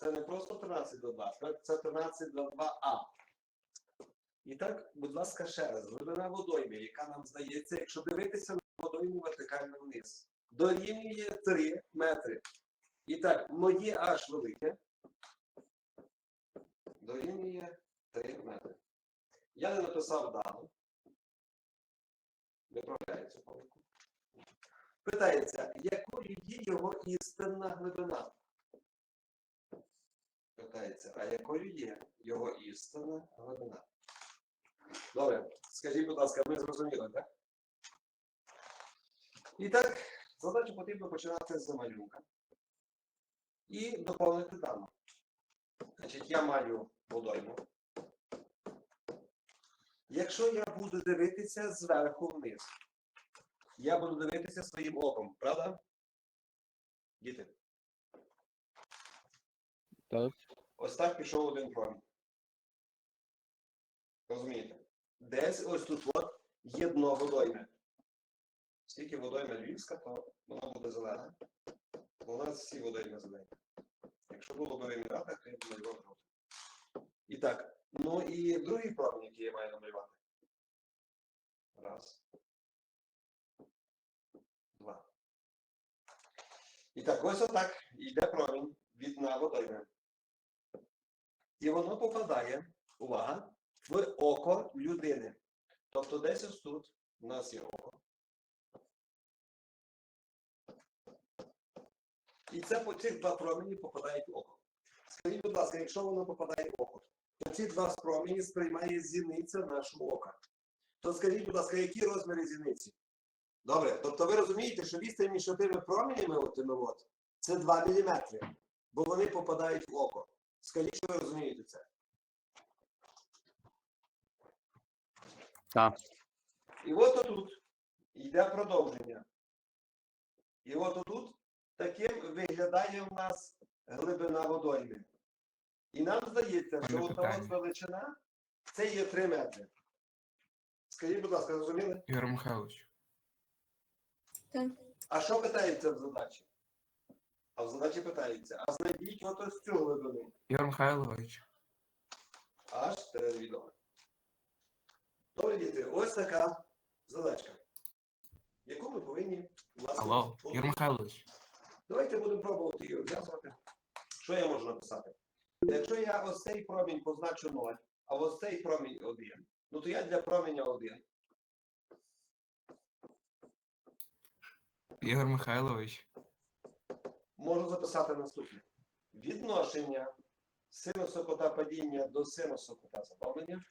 Це не просто 13 до 2, так? це 13-2А. І так, будь ласка, ще раз. Глибина водойми, яка нам здається, якщо дивитися на водойму вертикально вниз, дорівнює 3 метри. І так, моє H велике дорівнює 3 метри. Я не написав дану. Виправляю цю помилку. Питається, якою є його істинна глибина? Питається, а якою є його істинна глибина? Добре, скажіть, будь ласка, ми зрозуміли, так? І так, задачу потрібно починати з малюнка. І доповнити дану. Значить, я маю водойму. Якщо я буду дивитися зверху вниз, я буду дивитися своїм оком, правда? Діти. Так. Ось так пішов один промінь. Розумієте? Десь ось тут от є дно водойми. Скільки водойма львівська, то вона буде зелена. У нас всі водойми зелені. Якщо було б виміряти, то я б малював жовтим. І так, ну і другий промінь, який я маю намалювати. Раз. Два. І так, ось отак йде промінь від дна водойми. І воно попадає, увага, в око людини. Тобто десь ось тут у нас є око. І це по цих два промені попадають в око. Скажіть, будь ласка, якщо воно попадає в око, то ці два промені сприймає зіниця нашого ока. То скажіть, будь ласка, які розміри зіниці? Добре, тобто ви розумієте, що відстань між тими променями, от тими от, це 2 мм, бо вони попадають в око. Скажіть, що ви розумієте це? Так. І от отут йде продовження. І от отут таким виглядає в нас глибина водойми. І нам здається, що от от величина це є 3 метри. Скажіть, будь ласка, розуміли? Ігор Михайлович, Так. А що питається в задачі? А в задачі питається, а знайдіть от ось цю глибину. Ігор Михайлович, Аж невідомо. Добре, діти, ось така задачка, яку ми повинні власне. алло, Ігор Михайлович, Давайте будемо пробувати її розв'язувати. Що я можу написати? Якщо я ось цей промінь позначу 0, а ось цей промінь 1, ну то я для променя 1 Ігор Михайлович, можу записати наступне. Відношення синусу кота падіння до синусу кота забавлення